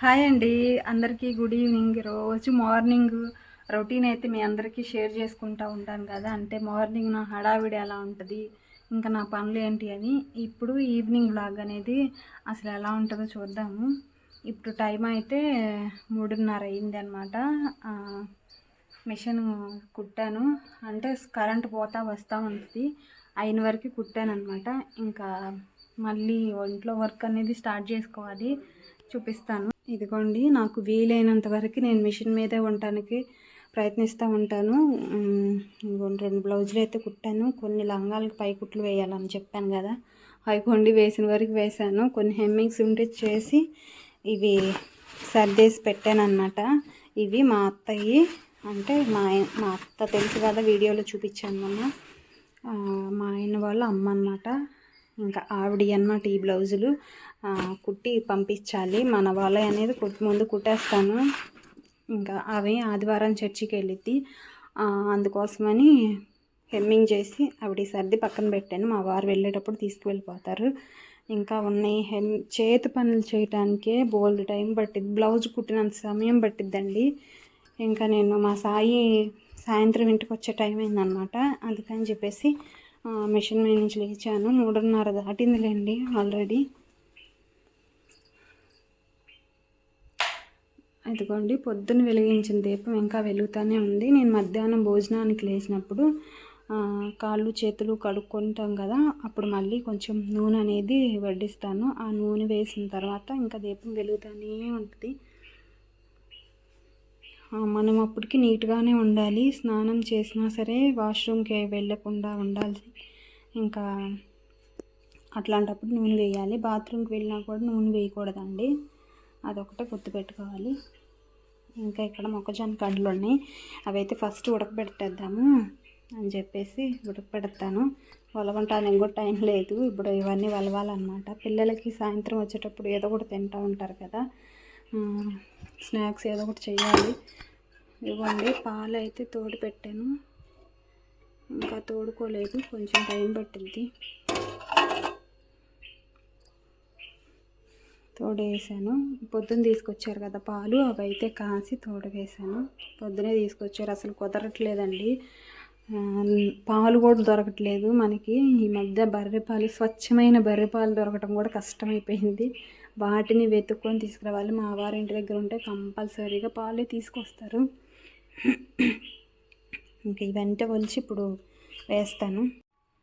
Hi అండి. అందరికీ good evening. రోజు మార్నింగ్ రొటీన్ అయితే మీ అందరికీ షేర్ చేసుకుంటూ ఉంటాను కదా. అంటే మార్నింగ్ నా హడావిడి ఎలా ఉంటుంది ఇంకా నా పనులు ఏంటి అని. ఇప్పుడు ఈవినింగ్ బ్లాగ్ అనేది అసలు ఎలా ఉంటుందో చూద్దాము. ఇప్పుడు టైం అయితే మూడున్నర అయింది అనమాట మిషన్ కుట్టాను. అంటే కరెంట్ పోతా వస్తూ ఉంటుంది. అయిన వరకు కుట్టాను అనమాట ఇంకా మళ్ళీ ఒంట్లో వర్క్ అనేది స్టార్ట్ చేసుకోవాలి. చూపిస్తాను. ఇదిగోండి నాకు వీలైనంత వరకు నేను మిషన్ మీదే ఉండటానికి ప్రయత్నిస్తూ ఉంటాను. రెండు బ్లౌజులు అయితే కుట్టాను. కొన్ని లంగాలకు పై కుట్లు వేయాలని చెప్పాను కదా. అవి కొండి వేసిన వరకు వేశాను. కొన్ని హెమ్మింగ్స్ ఉంటే చేసి ఇవి సర్దేసి పెట్టాను అనమాట ఇవి మా అత్తయ్యి అంటే మా మా అత్త తెలుసు కదా వీడియోలో చూపించాను మొన్న. మా ఆయన వాళ్ళ అమ్మ అన్నమాట. ఇంకా ఆవిడ అన్నమాట ఈ బ్లౌజులు. కుట్టి పంపించాలి. మన వాళ్ళ అనేది కుట్టి ముందు కుట్టేస్తాను. ఇంకా అవి ఆదివారం చర్చికి వెళ్ళిద్ది అందుకోసమని హెమ్మింగ్ చేసి ఆవిడ సర్ది పక్కన పెట్టాను. మా వారు వెళ్ళేటప్పుడు తీసుకువెళ్ళిపోతారు. ఇంకా ఉన్నాయి హెమ్ చేతి పనులు చేయటానికే బోల్డ్ టైం పట్టిద్ది. బ్లౌజ్ కుట్టినంత సమయం పట్టిద్దండి. ఇంకా నేను మా సాయి సాయంత్రం ఇంటికి వచ్చే టైం అయిందనమాట అందుకని చెప్పేసి మిషన్ మీద నుంచి లేచాను. మూడున్నర దాటిందిలేండి ఆల్రెడీ. ఇదిగోండి పొద్దున్న వెలిగించిన దీపం ఇంకా వెలుగుతూనే ఉంది. నేను మధ్యాహ్నం భోజనానికి లేచినప్పుడు కాళ్ళు చేతులు కడుక్కుంటాం కదా అప్పుడు మళ్ళీ కొంచెం నూనె అనేది వడ్డిస్తాను. ఆ నూనె వేసిన తర్వాత ఇంకా దీపం వెలుగుతూనే ఉంటుంది. మనం అప్పటికి నీట్గానే ఉండాలి. స్నానం చేసినా సరే వాష్రూమ్కి వెళ్ళకుండా ఉండాలి ఇంకా అట్లాంటప్పుడు నూనె వేయాలి. బాత్రూమ్కి వెళ్ళినా కూడా నూనె వేయకూడదండి. అదొకటే గుర్తుపెట్టుకోవాలి. ఇంకా ఇక్కడ మొక్కజొన్న కండ్లు ఉన్నాయి. అవైతే ఫస్ట్ ఉడకబెట్టేద్దాము అని చెప్పేసి ఉడకబెడతాను. వలవంటానికి కూడా టైం లేదు. ఇప్పుడు ఇవన్నీ వలవాలన్నమాట. పిల్లలకి సాయంత్రం వచ్చేటప్పుడు ఏదో ఒకటి తింటూ ఉంటారు కదా. స్నాక్స్ ఏదో ఒకటి చేయాలి ఇవ్వండి. పాలు అయితే తోడు పెట్టాను. ఇంకా తోడుకోలేదు. కొంచెం టైం పట్టింది తోడేసాను పొద్దున్న తీసుకొచ్చారు కదా పాలు అవి అయితే కాసి తోడవేశాను. పొద్దునే తీసుకొచ్చారు. అసలు కుదరట్లేదండి. పాలు కూడా దొరకట్లేదు మనకి. ఈ మధ్య బర్రె పాలు స్వచ్ఛమైన బర్రె పాలు దొరకటం కూడా కష్టమైపోయింది. వాటిని వెతుక్కొని తీసుకురావాలి. మా వారి ఇంటి దగ్గర ఉంటే కంపల్సరీగా పాలే తీసుకొస్తారు. ఇంకా ఇవంటే ఒలిచి ఇప్పుడు వేస్తాను.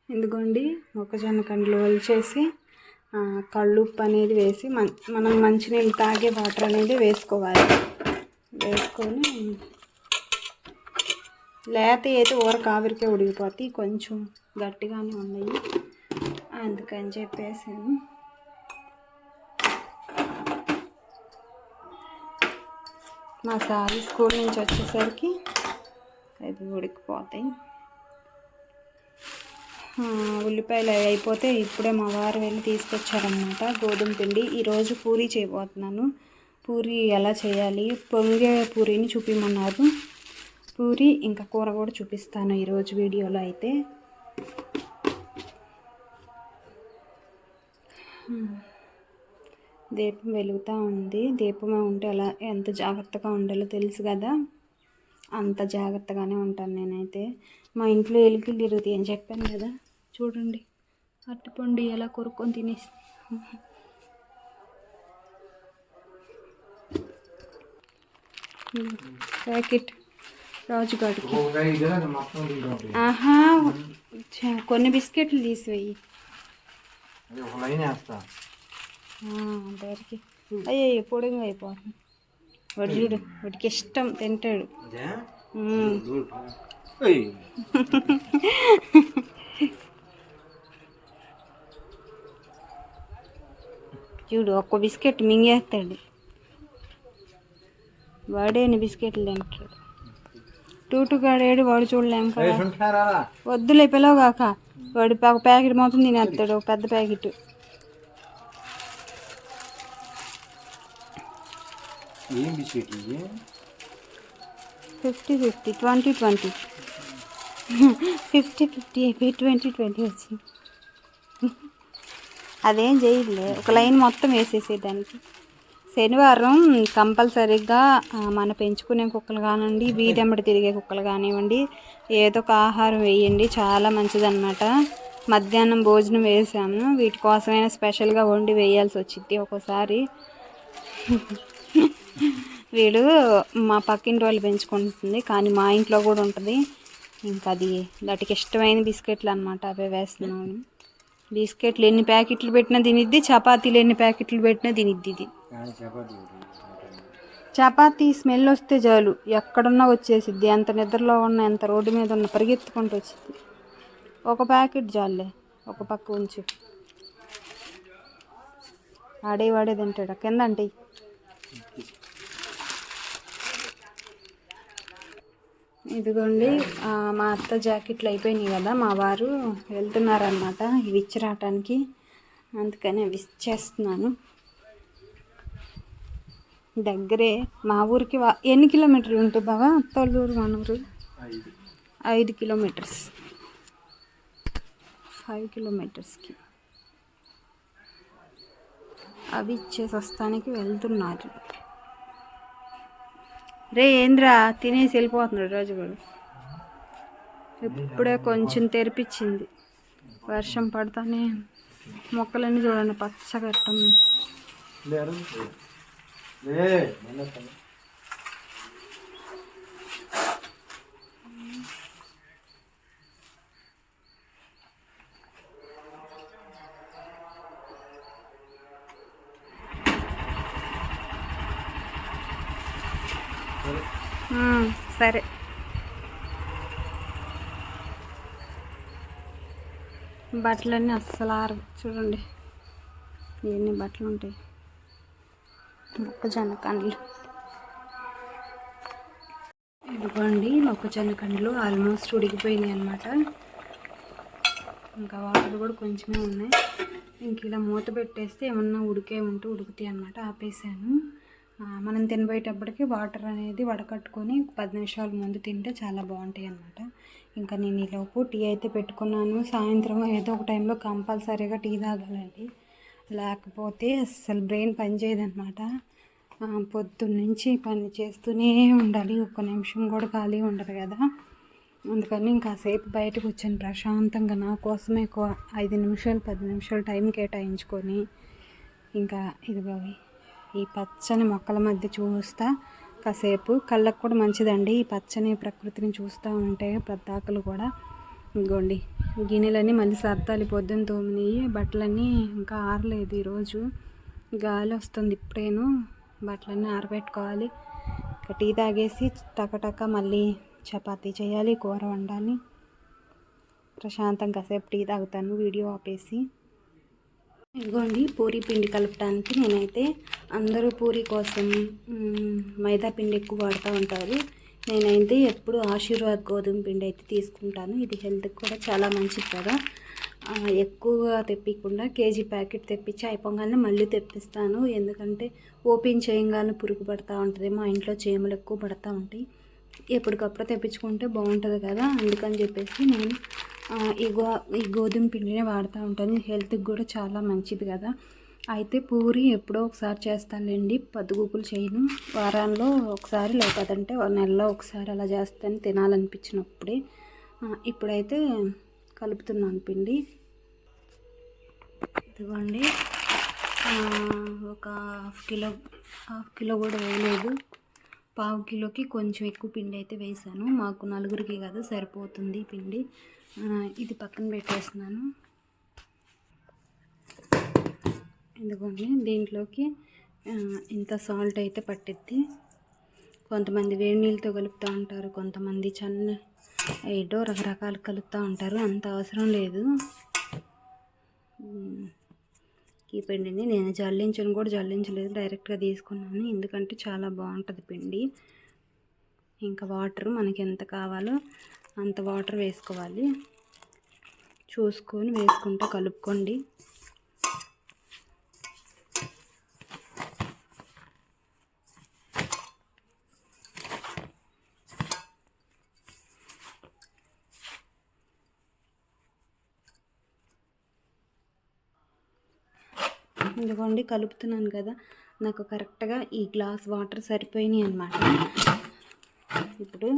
ఎందుకోండి మొక్కజొన్న కండ్లు ఒలిచేసి కళ్ళుప్పు అనేది వేసి మన మనం మంచినీళ్ళు తాగే వాటర్ అనేది వేసుకోవాలి. వేసుకొని లేత అయితే ఊర కావిరికే ఉడికిపోతాయి. కొంచెం గట్టిగానే ఉన్నాయి. అందుకని చెప్పేసాను. మా సారీ స్కూల్ నుంచి వచ్చేసరికి అవి ఉడికిపోతాయి. ఉల్లిపాయలు అయిపోతే ఇప్పుడే మా వారు వెళ్ళి తీసుకొచ్చారనమాట గోధుమ పిండి. ఈరోజు పూరీ చేయబోతున్నాను. పూరీ ఎలా చేయాలి? పొంగే పూరీని చూపిమన్నారు. పూరి ఇంకా కూర కూడా చూపిస్తాను ఈరోజు వీడియోలో అయితే. దీపం వెలుగుతూ ఉంది. దీపమే ఉంటే ఎలా ఎంత జాగ్రత్తగా ఉండాలో తెలుసు కదా. అంత జాగ్రత్తగానే ఉంటాను నేనైతే. మా ఇంట్లో ఎలుకలు తిరుగుతాయి అని చెప్పాను కదా. చూడండి. అరటిపండు ఎలా కొరుక్కొని తినేసి. ప్యాకెట్ రాజుగాడికి. ఆహా కొన్ని బిస్కెట్లు తీసివేయి అందరికి అయ్యో పొడిగా అయిపోతుంది. వాడు చూడు వాడికి ఇష్టం తింటాడు. చూడు ఒక్క బిస్కెట్ మింగేస్తాడు. వాడేని బిస్కెట్లు తింటాడు టూటు గాడేడు వాడు చూడలేం కదా. వద్దులే పిలవగాక. వాడు ఒక ప్యాకెట్ మొత్తం తినేస్తాడు ఒక పెద్ద ప్యాకెట్. ఏం బిస్కెట్ ఇవి fifty fifty twenty twenty. Fifty fifty అయిపోయి ట్వంటీ ట్వంటీ వచ్చింది. అదేం చేయలే ఒక లైన్ మొత్తం వేసేసేదానికి శనివారం కంపల్సరీగా మన పెంచుకునే కుక్కలు కానివ్వండి వీధెంబడి తిరిగే కుక్కలు కానివ్వండి ఏదో ఒక ఆహారం వేయండి. చాలా మంచిదన్నమాట. మధ్యాహ్నం భోజనం వేసాము. వీటి కోసమైనా స్పెషల్గా వండి వేయాల్సి వచ్చింది ఒక్కోసారి. వీడు మా పక్కింటి వాళ్ళు పెంచుకుంటుంది కానీ మా ఇంట్లో కూడా ఉంటుంది. ఇంకా అది వాటికి ఇష్టమైన బిస్కెట్లు అనమాట అవే వేస్తున్నాను. బిస్కెట్లు ఎన్ని ప్యాకెట్లు పెట్టినా తినిద్ది చపాతీలు ఎన్ని ప్యాకెట్లు పెట్టినా తినిద్ది ఇది. చపాతీ స్మెల్ వస్తే చాలు ఎక్కడున్నా వచ్చేసిద్ది. ఎంత నిద్రలో ఉన్న ఎంత రోడ్డు మీద ఉన్న పరిగెత్తుకుంటూ వచ్చింది ఒక ప్యాకెట్ జాలే ఒక పక్క ఉంచు. ఆడే వాడే తింటాడు. కింద అంటే ఇదిగోండి మా అత్త జాకెట్లు అయిపోయినాయి కదా మా వారు వెళ్తున్నారనమాట ఇవి ఇచ్చి రావటానికి అందుకని అవి ఇచ్చేస్తున్నాను. దగ్గరే మా ఊరికి వా- ఎన్ని కిలోమీటర్లు ఉంటుంది బావా? తొల్లూరు మనూరు? ఐదు ఐదు కిలోమీటర్స్. ఫైవ్ కిలోమీటర్స్కి. అవి ఇచ్చేసి వస్తానికి వెళ్తున్నారు. రే ఏంద్రా? తినేసి వెళ్ళిపోతున్నాడు రోజు కూడా ఇప్పుడే కొంచెం తెరిపించింది. వర్షం పడతానే మొక్కలన్నీ చూడండి పచ్చగట్టం సరే. బట్టలన్నీ అస్సలు ఆరు చూడండి. ఎన్ని బట్టలు ఉంటాయి మొక్కజొన్న కండ్లు. ఇదిగోండి మొక్కజొన్న కండ్లు ఆల్మోస్ట్ ఉడికిపోయినాయి అనమాట ఇంకా వాటర్ కూడా కొంచెమే ఉన్నాయి. ఇంక ఇలా మూత పెట్టేస్తే ఏమన్నా ఉడికే ఉంటే ఉడుకుతాయి అనమాట ఆపేసాను. మనం తినబోయేటప్పటికి వాటర్ అనేది వడకట్టుకొని పది నిమిషాల ముందు తింటే చాలా బాగుంటాయి అన్నమాట. ఇంకా నేను ఈలోపు టీ అయితే పెట్టుకున్నాను. సాయంత్రం ఏదో ఒక టైంలో కంపల్సరీగా టీ తాగాలండి. లేకపోతే అస్సలు బ్రెయిన్ పనిచేయదనమాట పొద్దున్న నుంచి పని చేస్తూనే ఉండాలి. ఒక్క నిమిషం కూడా ఖాళీ ఉండదు కదా. అందుకని ఇంకాసేపు బయట కూర్చొని ప్రశాంతంగా నా కోసమే ఒక ఐదు నిమిషాలు పది నిమిషాలు టైం కేటాయించుకొని ఇంకా ఇదిగో ఈ పచ్చని మొక్కల మధ్య చూస్తా కాసేపు. కళ్ళకు కూడా మంచిదండి. ఈ పచ్చని ప్రకృతిని చూస్తూ ఉంటే ప్రతాకలు కూడా. ఇగోండి గిన్నెలన్నీ మళ్ళీ సర్దాలి. పొద్దున్న తోమినాయి బట్టలన్నీ ఇంకా ఆరలేదు ఈరోజు. గాలి వస్తుంది ఇప్పుడేను. బట్టలన్నీ ఆరబెట్టుకోవాలి. టీ తాగేసి టకటక మళ్ళీ చపాతీ చేయాలి కూర వండాలి. ప్రశాంతంగా కాసేపు టీ తాగుతాను. వీడియో ఆపేసి. ఇదిగోండి పూరి పిండి కలపడానికి నేనైతే అందరూ పూరి కోసం మైదా పిండి ఎక్కువ వాడుతూ ఉంటారు. నేనైతే ఎప్పుడు ఆశీర్వాద్ గోధుమ పిండి అయితే తీసుకుంటాను. ఇది హెల్త్కి కూడా చాలా మంచిది కదా. ఎక్కువగా తెప్పించకుండా కేజీ ప్యాకెట్ తెప్పించి అయిపోగానే మళ్ళీ తెప్పిస్తాను. ఎందుకంటే ఓపెన్ చేయగానే పురుగు పడతా ఉంటుంది మా ఇంట్లో చేమలు ఎక్కువ పడతా ఉంటాయి. ఎప్పటికప్పుడు తెప్పించుకుంటే బాగుంటుంది కదా అందుకని చెప్పేసి నేను ఈ గో ఈ గోధుమ పిండినే వాడుతూ ఉంటాను. హెల్త్కి కూడా చాలా మంచిది కదా. అయితే పూరి ఎప్పుడో ఒకసారి చేస్తానులేండి. పదుగుకులు చేయను. వారాల్లో ఒకసారి లేకపోతే నెలలో ఒకసారి అలా చేస్తాను తినాలనిపించినప్పుడే. ఇప్పుడైతే కలుపుతున్నాను పిండి. ఇదిగోండి. ఒక హాఫ్ కిలో హాఫ్ కిలో కూడా వేయలేదు. పావు కిలోకి కొంచెం ఎక్కువ పిండి అయితే వేసాను మాకు నలుగురికి కదా సరిపోతుంది పిండి. ఇది పక్కన పెట్టేస్తున్నాను. ఇదిగోండి దీంట్లోకి ఇంత సాల్ట్ అయితే పట్టిద్ది. కొంతమంది వేడి నీళ్ళతో కలుపుతూ ఉంటారు కొంతమంది చన్న ఏటో రకరకాలు కలుపుతూ ఉంటారు అంత అవసరం లేదు. ఈ పిండిని నేను జల్లించను కూడా జల్లించలేదు డైరెక్ట్గా తీసుకున్నాను. ఎందుకంటే చాలా బాగుంటుంది పిండి. ఇంకా వాటర్ మనకి ఎంత కావాలో అంత వాటర్ వేసుకోవాలి. చూసుకొని వేసుకుంటూ కలుపుకోండి. ఇదిగోండి కలుపుతున్నాను కదా. నాకు కరెక్ట్గా ఈ గ్లాస్ వాటర్ సరిపోయినాయి అన్నమాట. ఇప్పుడు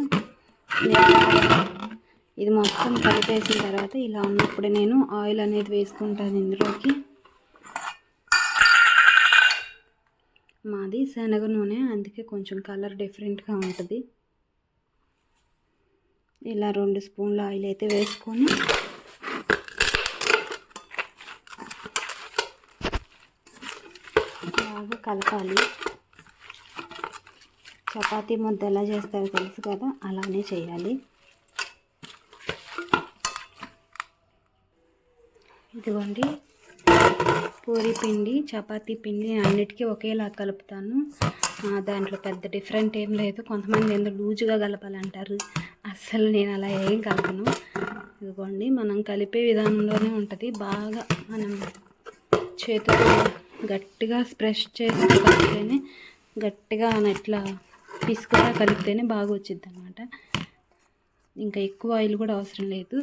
ఇది మొత్తం కలిపేసిన తర్వాత ఇలా ఉన్నప్పుడు నేను ఆయిల్ అనేది వేసుకుంటాను ఇందులోకి. మాది శనగ నూనె అందుకే కొంచెం కలర్ డిఫరెంట్గా ఉంటుంది. ఇలా రెండు స్పూన్ల ఆయిల్ అయితే వేసుకొని బాగా కలపాలి. చపాతీ ముద్ద ఎలా చేస్తారో తెలుసు కదా? అలానే చేయాలి. ఇదిగోండి. పూరి పిండి చపాతీ పిండి అన్నిటికీ ఒకేలా కలుపుతాను. దాంట్లో పెద్ద డిఫరెంట్ ఏం లేదు. కొంతమంది ఏందో లూజుగా కలపాలంటారు. అస్సలు నేను అలా ఏం కలపను. ఇదిగోండి మనం కలిపే విధానంలోనే ఉంటుంది. బాగా మనం చేతితో గట్టిగా స్ప్రెష్ చేసి కలిపితేనే గట్టిగా ఇట్లా పిసుకుగా కలిపితేనే బాగా వచ్చింది అనమాట ఇంకా ఎక్కువ ఆయిల్ కూడా అవసరం లేదు.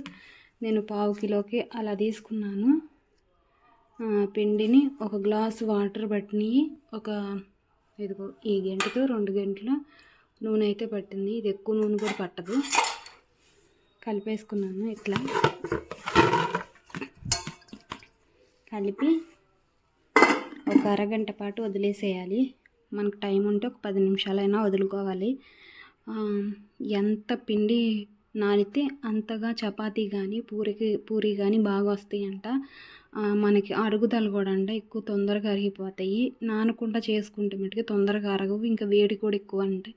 నేను పావు కిలోకి అలా తీసుకున్నాను. పిండిని ఒక గ్లాస్ వాటర్ పట్టినవి ఒక ఇదిగో ఈ గంటతో రెండు గంటలు నూనె అయితే పట్టింది. ఇది ఎక్కువ నూనె కూడా పట్టదు. కలిపేసుకున్నాను ఇట్లా. కలిపి ఒక అరగంట పాటు వదిలేసేయాలి. మనకు టైం ఉంటే ఒక పది నిమిషాలైనా వదులుకోవాలి. ఎంత పిండి నానితే అంతగా చపాతీ కానీ పూరికి పూరి కానీ బాగా వస్తాయంట. మనకి అరుగుదల కూడా అంట ఎక్కువ తొందరగా అరిగిపోతాయి. నానకుండా చేసుకుంటే మటుకు తొందరగా అరగవు ఇంకా వేడి కూడా ఎక్కువ ఉంటాయి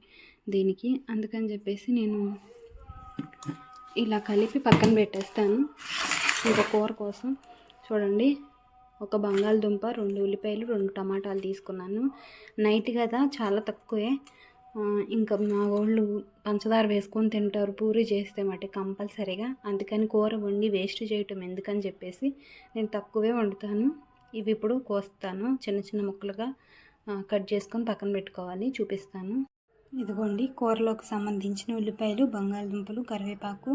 దీనికి. అందుకని చెప్పేసి నేను ఇలా కలిపి పక్కన పెట్టేస్తాను. ఇంకా కూర కోసం చూడండి. ఒక బంగాళదుంప రెండు ఉల్లిపాయలు రెండు టమాటాలు తీసుకున్నాను. నైట్ కదా చాలా తక్కువే. ఇంకా మా వాళ్ళు పంచదార వేసుకొని తింటారు పూరి చేస్తే మటు కంపల్సరీగా. అందుకని కూర వండి వేస్ట్ చేయటం ఎందుకని చెప్పేసి నేను తక్కువే వండుతాను. ఇవి ఇప్పుడు కోస్తాను చిన్న చిన్న ముక్కలుగా కట్ చేసుకొని పక్కన పెట్టుకోవాలి చూపిస్తాను. ఇదిగోండి కూరలోకి సంబంధించిన ఉల్లిపాయలు బంగాళదుంపలు కరివేపాకు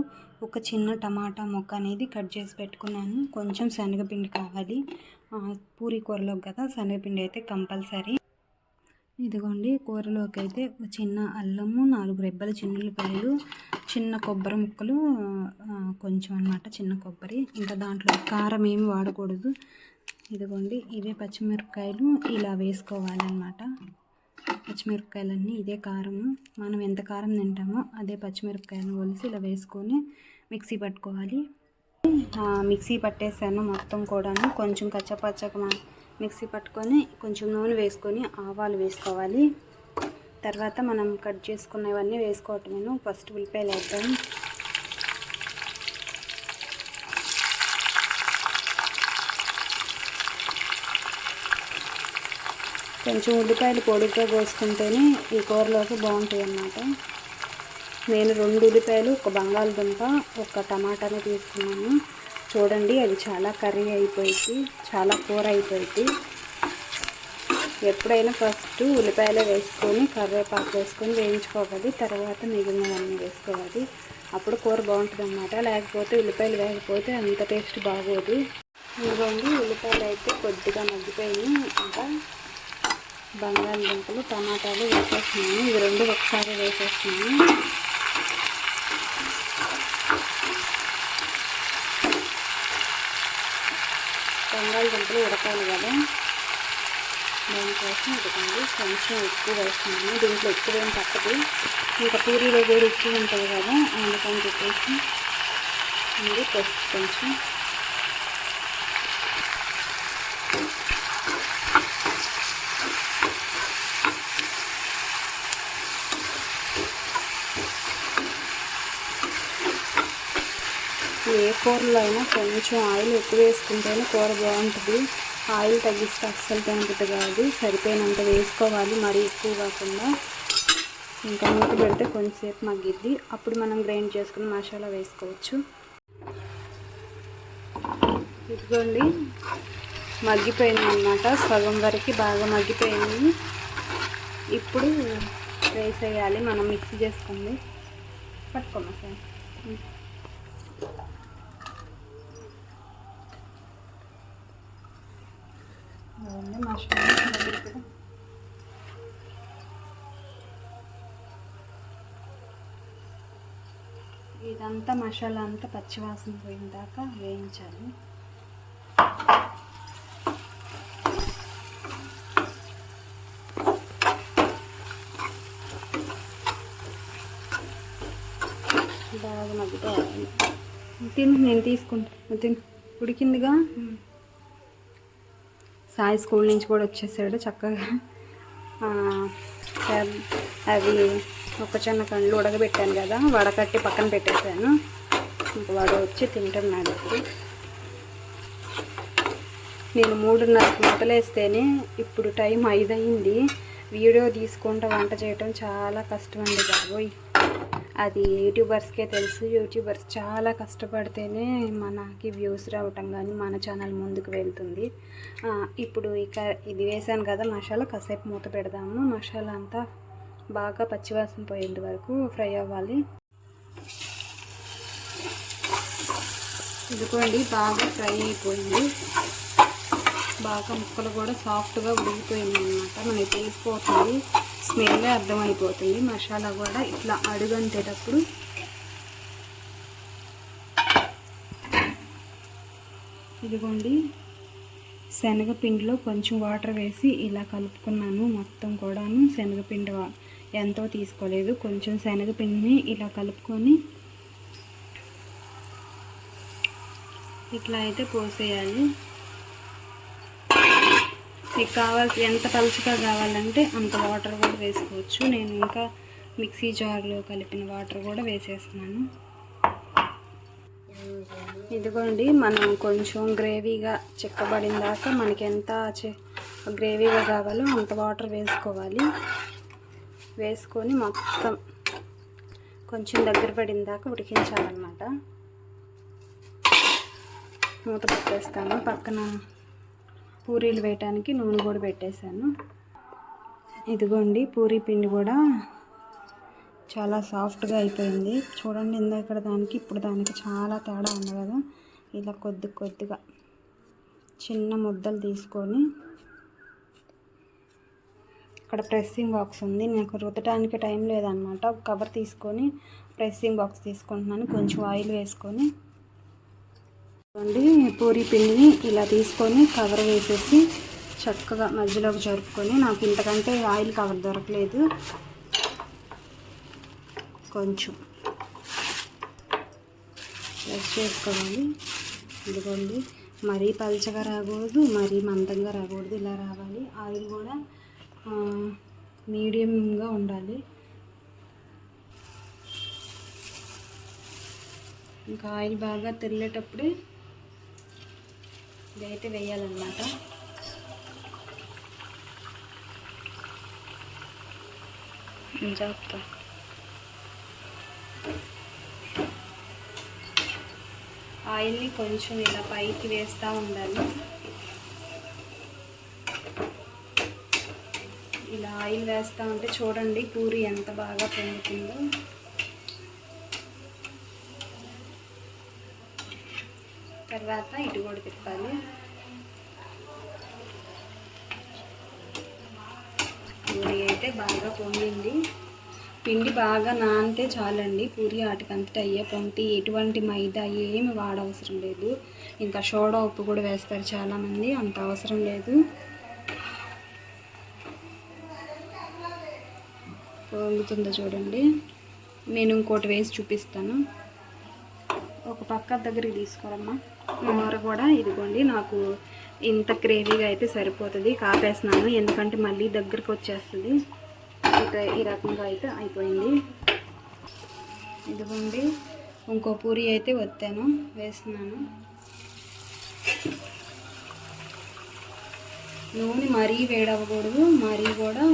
ఒక చిన్న టమాటా ముక్క అనేది కట్ చేసి పెట్టుకున్నాను. కొంచెం శనగపిండి కావాలి. పూరి కూరలోకి కదా శనగపిండి అయితే కంపల్సరీ. ఇదిగోండి కూరలోకి అయితే ఒక చిన్న అల్లము నాలుగు రెబ్బల చిన్నుల్లిపాయలు చిన్న కొబ్బరి ముక్కలు కొంచెం అన్నమాట చిన్న కొబ్బరి. ఇంకా దాంట్లో కారం ఏమి వాడకూడదు. ఇదిగోండి ఇవే పచ్చిమిరపకాయలు ఇలా వేసుకోవాలన్నమాట. పచ్చిమిరపకాయలన్నీ ఇదే కారము మనం ఎంత కారం తింటామో అదే పచ్చిమిరపకాయలను కొలిసి ఇలా వేసుకొని మిక్సీ పట్టుకోవాలి. మిక్సీ పట్టేసాను మొత్తం కూడాను. కొంచెం కచ్చపచ్చగా మిక్సీ పట్టుకొని కొంచెం నూనె వేసుకొని ఆవాలు వేసుకోవాలి. తర్వాత మనం కట్ చేసుకున్నవన్నీ వేసుకోవటమేను ఫస్ట్ ఉల్లిపాయలు వేద్దాం. కొంచెం ఉల్లిపాయలు పొడిగ్గా కోసుకుంటేనే ఈ కూరలోకి బాగుంటాయి అన్నమాట. నేను రెండు ఉల్లిపాయలు ఒక బంగాళదుంప ఒక టమాటాని తీసుకున్నాను. చూడండి అది చాలా కర్రీ అయిపోయింది చాలా కూర అయిపోయింది. ఎప్పుడైనా ఫస్ట్ ఉల్లిపాయలు వేసుకొని కరివేపాకు వేసుకొని వేయించుకోవాలి తర్వాత మిగిలినవన్నీ వేసుకోవాలి. అప్పుడు కూర బాగుంటుంది అన్నమాట. లేకపోతే ఉల్లిపాయలు వేయకపోతే అంత టేస్ట్ బాగోదు. ఇదిగోండి ఉల్లిపాయలు అయితే కొద్దిగా మగ్గిపోయినాయి. ఇంకా బంగాళదుంపలు టమాటాలు వేసేస్తున్నాను. ఇవి రెండు ఒకసారి వేసేస్తున్నాను. బంగాళదుంపలు ఉడకాలి కదా. దానికోసం ఉడకండి కొంచెం ఎక్కువ వేస్తున్నాను. దీంట్లో ఎక్కువ ఏం పట్టదు ఇంకా పూరీలో కూడా ఎక్కువ ఉంటుంది కదా అందుకని చెప్పేసి మీరు కొంచెం ఏ కూరలో అయినా కొంచెం ఆయిల్ ఎక్కువ వేసుకుంటేనే కూర బాగుంటుంది. ఆయిల్ తగ్గిస్తే అస్సలు బాగుంటుంది కాదు. సరిపోయినంత వేసుకోవాలి. మరీ ఎక్కువ కాకుండా ఇంకా మూత పెడితే కొంచెంసేపు మగ్గిద్ది. అప్పుడు మనం గ్రైండ్ చేసుకుని మసాలా వేసుకోవచ్చు. ఇదిగోండి. మగ్గిపోయింది అనమాట సగం వరకు బాగా మగ్గిపోయింది. ఇప్పుడు రైస్ వేయాలి. మనం మిక్స్ చేసుకుంది. పట్టుకోమా సార్? చేసుకుందాం మష్రూమ్ ఇదంతా మసాలా అంతా పచ్చివాసన పోయిన దాకా వేయించాలి. బాగా మగ్గుతా తిను నేను తీసుకుంటాను తిను. ఉడికిందిగా? సాయి స్కూల్ నుంచి కూడా వచ్చేసాడు చక్కగా. అవి ఒక అవి మొక్కజొన్న కండ్లు ఉడకబెట్టాను కదా వడకట్టి పక్కన పెట్టేశాను. ఇంకా వాడు వచ్చి తింటున్నాడు ఇప్పుడు. నేను మూడున్నర మూటలేస్తేనే ఇప్పుడు టైం ఐదు అయింది వీడియో తీసుకుంటూ వంట చేయటం చాలా కష్టం అండి బాబోయ్. అది యూట్యూబర్స్కే తెలుసు. యూట్యూబర్స్ చాలా కష్టపడితేనే మనకి వ్యూస్ రావటం కానీ మన ఛానల్ ముందుకు వెళ్తుంది. ఇప్పుడు ఇక ఇది వేసాను కదా మసాలా కాసేపు మూత పెడదాము. మసాలా అంతా బాగా పచ్చివాసన పోయేంత వరకు ఫ్రై అవ్వాలి. ఇదిగోండి బాగా ఫ్రై అయిపోయింది. బాగా ముక్కలు కూడా సాఫ్ట్గా ఉడిగిపోయింది అనమాట మనకి తెలిసిపోతుంది స్మెల్లే అర్థమైపోతుంది. మసాలా కూడా ఇట్లా అడుగంటేటప్పుడు ఇదిగోండి. శనగపిండిలో కొంచెం వాటర్ వేసి ఇలా కలుపుకున్నాను మొత్తం కూడాను. శనగపిండి ఎంతో తీసుకోలేదు. కొంచెం శనగపిండిని ఇలా కలుపుకొని ఇట్లా అయితే పోసేయాలి. మీకు కావాల్సి ఎంత పలుచగా కావాలంటే అంత వాటర్ కూడా వేసుకోవచ్చు. నేను ఇంకా మిక్సీ జార్లో కలిపిన వాటర్ కూడా వేసేస్తున్నాను. ఇదిగోండి మనం కొంచెం గ్రేవీగా చిక్కబడిన దాకా మనకి ఎంత గ్రేవీగా కావాలో అంత వాటర్ వేసుకోవాలి. వేసుకొని మొత్తం కొంచెం దగ్గర పడిన దాకా ఉడికించాలన్నమాట. మూత పెట్టేస్తాను. పక్కన పూరీలు వేయటానికి నూనె కూడా పెట్టేశాను. ఇదిగోండి పూరీ పిండి కూడా చాలా సాఫ్ట్గా అయిపోయింది. చూడండి ఇందాక దానికి ఇప్పుడు దానికి చాలా తేడా ఉంది కదా. ఇలా కొద్ది కొద్దిగా చిన్న ముద్దలు తీసుకొని ఇక్కడ ప్రెస్సింగ్ బాక్స్ ఉంది. నాకు రుద్దటానికి టైం లేదనమాట కవర్ తీసుకొని ప్రెస్సింగ్ బాక్స్ తీసుకుంటున్నాను. కొంచెం ఆయిల్ వేసుకొని చూడండి పూరి పిండిని ఇలా తీసుకొని కవర్ వేసేసి చక్కగా మధ్యలోకి జరుపుకొని నాకు ఇంతకంటే ఆయిల్ కవర్ దొరకలేదు. కొంచెం ప్రెస్ చేసుకోవాలి. ఇదిగోండి. మరీ పలచగా రాకూడదు మరీ మందంగా రాకూడదు. ఇలా రావాలి. ఆయిల్ కూడా మీడియంగా ఉండాలి. ఇంకా ఆయిల్ బాగా తెల్లేటప్పుడే ఇదైతే వేయాలన్నమాట. జాగ్రత్త. ఆయిల్ని కొంచెం ఇలా పైకి వేస్తూ ఉండాలి. ఇలా ఆయిల్ వేస్తూ ఉంటే చూడండి పూరి ఎంత బాగా పొందుతుందో తర్వాత ఇటు కూడా తిప్పాలి. పూరి అయితే బాగా పొంగింది. పిండి బాగా నానితే చాలండి. పూరి ఆటికంతటి అయ్యే పొంటి ఎటువంటి మైదా ఏమి వాడవసరం లేదు. ఇంకా సోడా ఉప్పు కూడా వేస్తారు చాలామంది. అంత అవసరం లేదు. పొంగుతుందో చూడండి. నేను ఇంకోటి వేసి చూపిస్తాను. ఒక పక్క దగ్గరికి తీసుకోరమ్మా. కూర కూడా ఇదిగోండి నాకు ఇంత గ్రేవీగా అయితే సరిపోతుంది. కాపేస్తున్నాను ఎందుకంటే మళ్ళీ దగ్గరకు వచ్చేస్తుంది. ఇక ఈ రకంగా అయితే అయిపోయింది. ఇదిగోండి ఇంకో పూరి అయితే వత్తాను వేస్తున్నాను. నూనె మరీ వేడవ్వకూడదు మరీ కూడా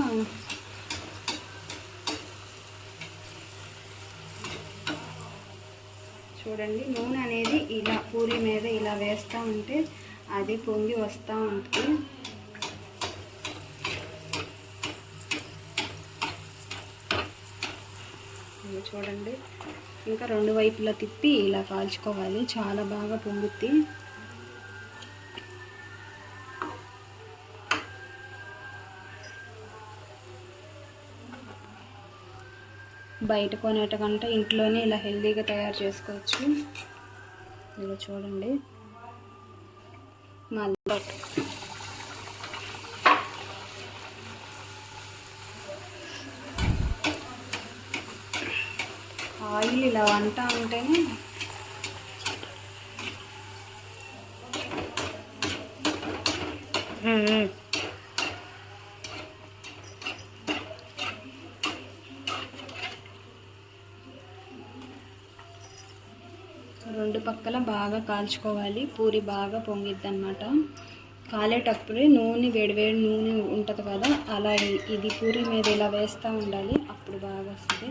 చూడండి నూనె అనేది ఇలా పూరి మీద ఇలా వేస్తూ ఉంటే అది పొంగి వస్తూ ఉంటుంది. చూడండి ఇంకా రెండు వైపులా తిప్పి ఇలా కాల్చుకోవాలి. చాలా బాగా పొంగుద్ది. బయట కొనేటకంటే ఇంట్లోనే ఇలా హెల్తీగా తయారు చేసుకోవచ్చు. ఇలా చూడండి. మళ్ళీ ఆయిల్ ఇలా వంట ఉంటేనే రెండు పక్కల బాగా కాల్చుకోవాలి. పూరి బాగా పొంగిద్ది అనమాట కాలేటప్పుడే నూనె వేడివేడి నూనె ఉంటుంది కదా అలా ఇది పూరి మీద ఇలా వేస్తూ ఉండాలి. అప్పుడు బాగా వస్తుంది.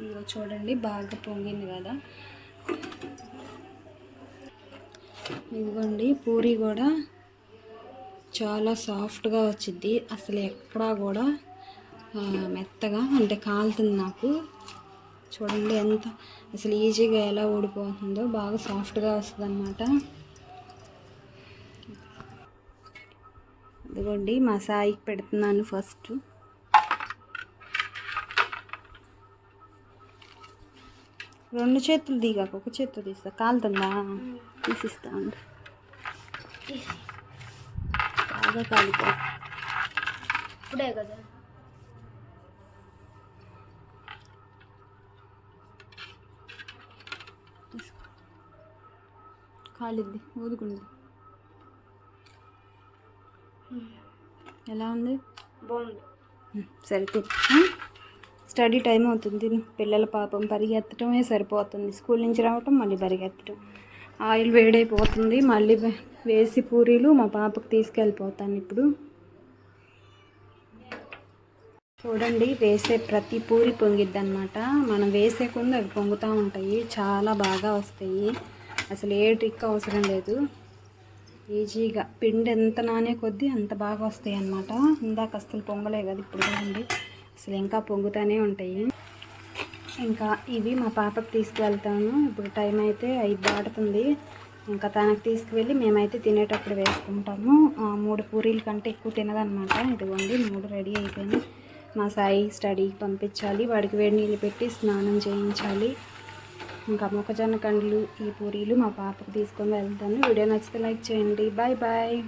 ఇదిగో చూడండి బాగా పొంగింది కదా. ఇదిగోండి పూరి కూడా చాలా సాఫ్ట్గా వచ్చింది అసలు ఎక్కడా కూడా మెత్తగా అంటే కాలుతుంది నాకు. చూడండి ఎంత అసలు ఈజీగా ఎలా ఊడిపోతుందో బాగా సాఫ్ట్గా వస్తుంది అనమాట ఇదిగోండి మా సాయికి పెడుతున్నాను ఫస్ట్. రెండు చేతులు దిగాక ఒక చేతులు తీస్తా. కాలుతుందా? తీసిస్తా ఉండు. బాగా కాలిపో ఇప్పుడే కదా. కాలిద్ది ఊదుకుంది. ఎలా ఉంది? బాగుంది. సరే తిను స్టడీ టైం అవుతుంది. పిల్లల పాపం పరిగెత్తడమే సరిపోతుంది. స్కూల్ నుంచి రావటం మళ్ళీ పరిగెత్తడం ఆయిల్ వేడైపోతుంది మళ్ళీ వేసి పూరీలు మా పాపకు తీసుకెళ్ళిపోతాను ఇప్పుడు. చూడండి వేసే ప్రతి పూరి పొంగిద్ది అనమాట మనం వేసే అవి పొంగుతూ ఉంటాయి. చాలా బాగా వస్తాయి. అసలు ఏ ట్రిక్ అవసరం లేదు. ఈజీగా. పిండి ఎంత నానే కొద్దీ అంత బాగా వస్తాయి అన్నమాట. ఇందాక అసలు పొంగలే కదా ఇప్పుడు చూడండి. అసలు ఇంకా పొంగుతూనే ఉంటాయి. ఇంకా ఇవి మా పాపకు తీసుకువెళ్తాను ఇప్పుడు టైం అయితే ఐదు దాటుతుంది. ఇంకా తనకు తీసుకువెళ్ళి మేమైతే తినేటప్పుడు వేసుకుంటాము. మూడు పూరీల కంటే ఎక్కువ తినదనమాట ఇదిగోండి మూడు రెడీ అయిపోయింది మా సాయి స్టడీకి పంపించాలి. వాడికి వేడి నీళ్ళు పెట్టి స్నానం చేయించాలి. ఇంకా మొక్కజొన్న కండ్లు ఈ పూరీలు మా పాపకు తీసుకొని వెళ్తాను. వీడియో నచ్చితే లైక్ చేయండి. Bye bye.